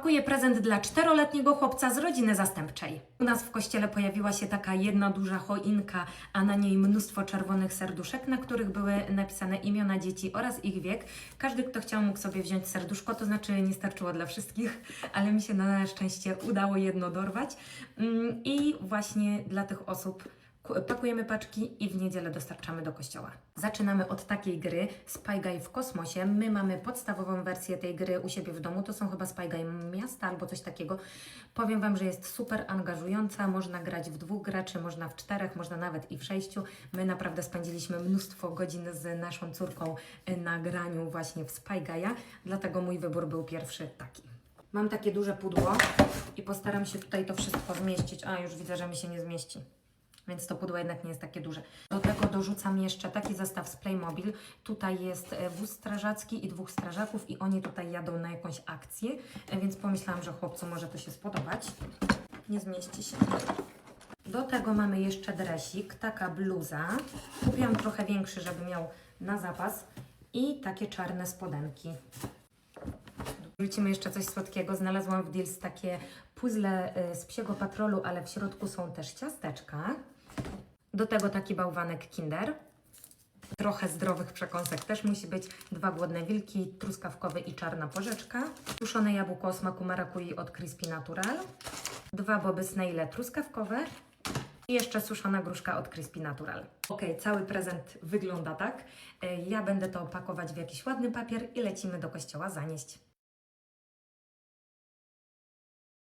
Pakuję prezent dla czteroletniego chłopca z rodziny zastępczej. U nas w kościele pojawiła się taka jedna duża choinka, a na niej mnóstwo czerwonych serduszek, na których były napisane imiona dzieci oraz ich wiek. Każdy, kto chciał, mógł sobie wziąć serduszko, to znaczy nie starczyło dla wszystkich, ale mi się na szczęście udało jedno dorwać. Mm, I właśnie dla tych osób pakujemy paczki i w niedzielę dostarczamy do kościoła. Zaczynamy od takiej gry Spy Guy w kosmosie. My mamy podstawową wersję tej gry u siebie w domu. To są chyba Spy Guy miasta albo coś takiego. Powiem Wam, że jest super angażująca. Można grać w dwóch graczy, można w czterech, można nawet i w sześciu. My naprawdę spędziliśmy mnóstwo godzin z naszą córką na graniu właśnie w Spy Guy'a, dlatego mój wybór był pierwszy taki. Mam takie duże pudło i postaram się tutaj to wszystko zmieścić. A, już widzę, że mi się nie zmieści więc to pudło jednak nie jest takie duże. Do tego dorzucam jeszcze taki zestaw z Playmobil. Tutaj jest e, wóz strażacki i dwóch strażaków i oni tutaj jadą na jakąś akcję, e, więc pomyślałam, że chłopcu może to się spodobać. Nie zmieści się. Do tego mamy jeszcze dresik, taka bluza. Kupiłam trochę większy, żeby miał na zapas i takie czarne spodenki. Wrócimy jeszcze coś słodkiego. Znalazłam w Deals takie puzzle y, z psiego patrolu, ale w środku są też ciasteczka. Do tego taki bałwanek Kinder. Trochę zdrowych przekąsek też musi być. Dwa głodne wilki, truskawkowy i czarna porzeczka. Suszone jabłko o smaku marakui od Crispy Natural. Dwa boby snaile truskawkowe. I jeszcze suszona gruszka od Crispy Natural. Ok, cały prezent wygląda tak. Y, Ja będę to opakować w jakiś ładny papier i lecimy do kościoła zanieść.